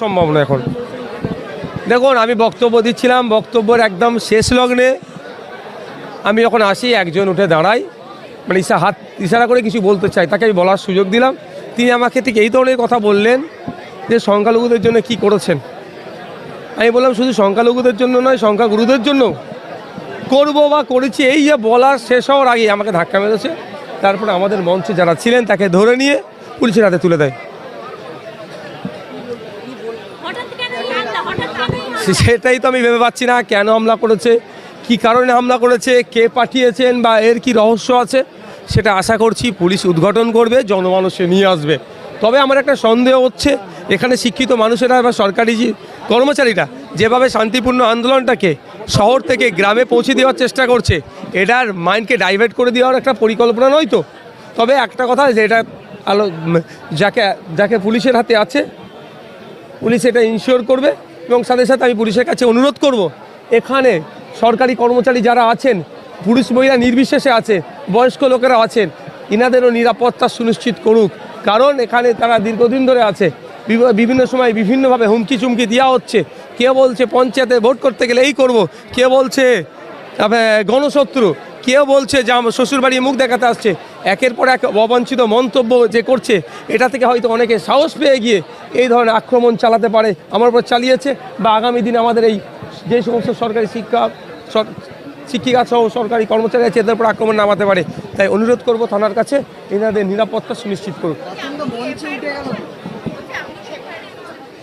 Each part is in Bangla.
সম্ভব না এখন। দেখুন, আমি বক্তব্য দিচ্ছিলাম, বক্তব্যের একদম শেষ লগ্নে। আমি যখন আসি, একজন উঠে দাঁড়াই মানে ইসা হাত, ইশারা করে কিছু বলতে চাই তাকে আমি বলার সুযোগ দিলাম। তিনি আমাকে ঠিক এই ধরনের কথা বললেন যে, সংখ্যালঘুদের জন্য কি করেছেন? আমি বললাম, শুধু সংখ্যালঘুদের জন্য নয়, সংখ্যাগুরুদের জন্য। করব বা করেছি, এই যে বলার শেষ হওয়ার আগে আমাকে ধাক্কা মেরেছে। তারপরে আমাদের মঞ্চে যারা ছিলেন, তাকে ধরে নিয়ে পুলিশের হাতে তুলে দেয় হঠাৎ কেন এই হামলা হঠাৎ কেন এই হামলা? সে- সেটাই তো আমি ভেবে পাচ্ছি না। কেন হামলা করেছে? কি কারণে হামলা করেছে? কে পাঠিয়েছেন বা এর কি রহস্য আছে? সেটা আশা করছি পুলিশ উদ্ঘাটন করবে, জনমানুষে নিয়ে আসবে। তবে আমার একটা সন্দেহ হচ্ছে, এখানে শিক্ষিত মানুষেরা বা সরকারি যে কর্মচারীরা যেভাবে শান্তিপূর্ণ আন্দোলনটাকে শহর থেকে গ্রামে পৌঁছে দেওয়ার চেষ্টা করছে, এটার মাইন্ডকে ডাইভার্ট করে দেওয়ার একটা পরিকল্পনা নয় তো? তবে একটা কথা যে এটা আলো যাকে যাকে পুলিশের হাতে আছে, পুলিশ এটা ইনশিওর করবে। এবং সাথে সাথে আমি পুলিশের কাছে অনুরোধ করব, এখানে সরকারি কর্মচারী যারা আছেন, পুরুষ মহিলা নির্বিশেষে আছে, বয়স্ক লোকেরা আছেন, ইনাদেরও নিরাপত্তা সুনিশ্চিত করুক। কারণ এখানে তারা দীর্ঘদিন ধরে আছে বিভ- বিভিন্ন সময় বিভিন্নভাবে হুমকি চুমকি দেওয়া হচ্ছে। কে বলছে পঞ্চায়েতে ভোট করতে গেলে এই করব, কে বলছে গণশত্রু। কেউ বলছে যে আমার শ্বশুরবাড়ি মুখ দেখাতে আসছে। একের পর এক অবাঞ্ছিত মন্তব্য যে করছে, এটা থেকে হয়তো অনেকে সাহস পেয়ে গিয়ে এই ধরনের আক্রমণ চালাতে পারে। আমার উপর চালিয়েছে বা আগামী দিনে আমাদের এই যে সমস্ত সরকারি শিক্ষা শিক্ষিকা সহ সরকারি কর্মচারী আছে, এদের উপর আক্রমণ নামাতে পারে। তাই অনুরোধ করব থানার কাছে, এনাদের নিরাপত্তা সুনিশ্চিত করুক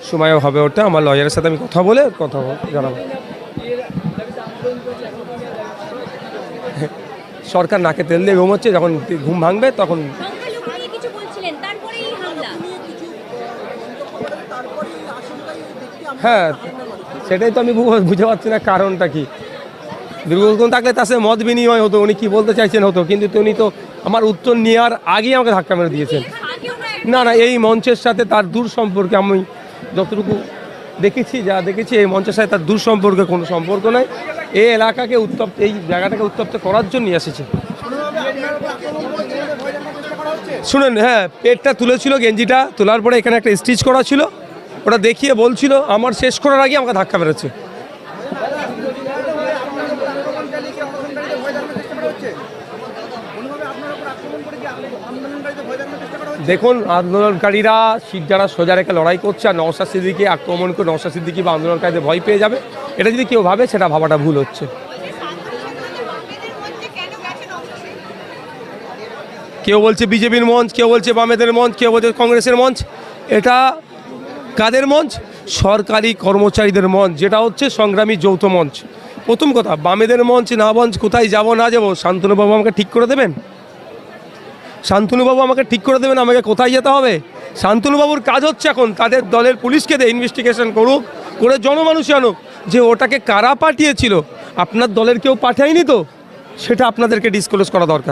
সময়ও হবে ওটা, আমার লয়ারের সাথে আমি কথা বলে কথা জানাব। সরকার নাকে তেল দিয়ে ঘুমোচ্ছে যখন ঘুম ভাঙবে তখন হ্যাঁ সেটাই তো আমি বুঝতে পারছি না কারণটা কি। দীর্ঘক্ষণ থাকলে তার সাথে মত বিনিময় হতো উনি কি বলতে চাইছেন হতো কিন্তু উনি তো আমার উত্তর নেওয়ার আগেই আমাকে ধাক্কা মেরে দিয়েছেন। না না এই মঞ্চের সাথে তার দূর সম্পর্কে আমি যতটুকু দেখেছি, যা দেখেছি, এই মঞ্চের সাথে তার দূর সম্পর্কে কোনো সম্পর্ক নাই। এই এলাকাকে উত্তপ্ত, এই জায়গাটাকে উত্তপ্ত করার জন্যই এসেছে। শুনেন হ্যাঁ পেটটা তুলেছিল গেঞ্জিটা, তোলার পরে এখানে একটা স্টিচ করা ছিল, ওটা দেখিয়ে বলছিল, আমার শেষ করার আগে আমাকে ধাক্কা মেরেছে। দেখুন, আন্দোলনকারীরা সিট যারা সোজা রেখে লড়াই করছে আর নওশাদ সিদ্দিকি আক্রমণ করে নওশাদ সিদ্দিকি বা আন্দোলনকারীদের ভয় পেয়ে যাবে, এটা যদি কেউ ভাবে, সেটা ভাবাটা ভুল হচ্ছে। কেউ বলছে বিজেপির মঞ্চ, কেউ বলছে বামেদের মঞ্চ, কেউ বলছে কংগ্রেসের মঞ্চ, এটা কাদের মঞ্চ? সরকারি কর্মচারীদের মঞ্চ, যেটা হচ্ছে সংগ্রামী যৌথ মঞ্চ। প্রথম কথা, বামেদের মঞ্চ না মঞ্চ কোথায় যাব, না যাব, শান্তনুবাবু আমাকে ঠিক করে দেবেন? শান্তনুবাবু আমাকে ঠিক করে দেবেন, আমাকে কোথায় যেতে হবে? শান্তনুবাবুর কাজ হচ্ছে এখন তাদের দলের পুলিশকে দিয়ে ইনভেস্টিগেশন করুক, করে জনমানুষে আনুক। যে ওটাকে কারা পাঠিয়েছিল? আপনার দলের কেউ পাঠায়নি তো? সেটা আপনাদেরকে ডিসক্লোজ করা দরকার।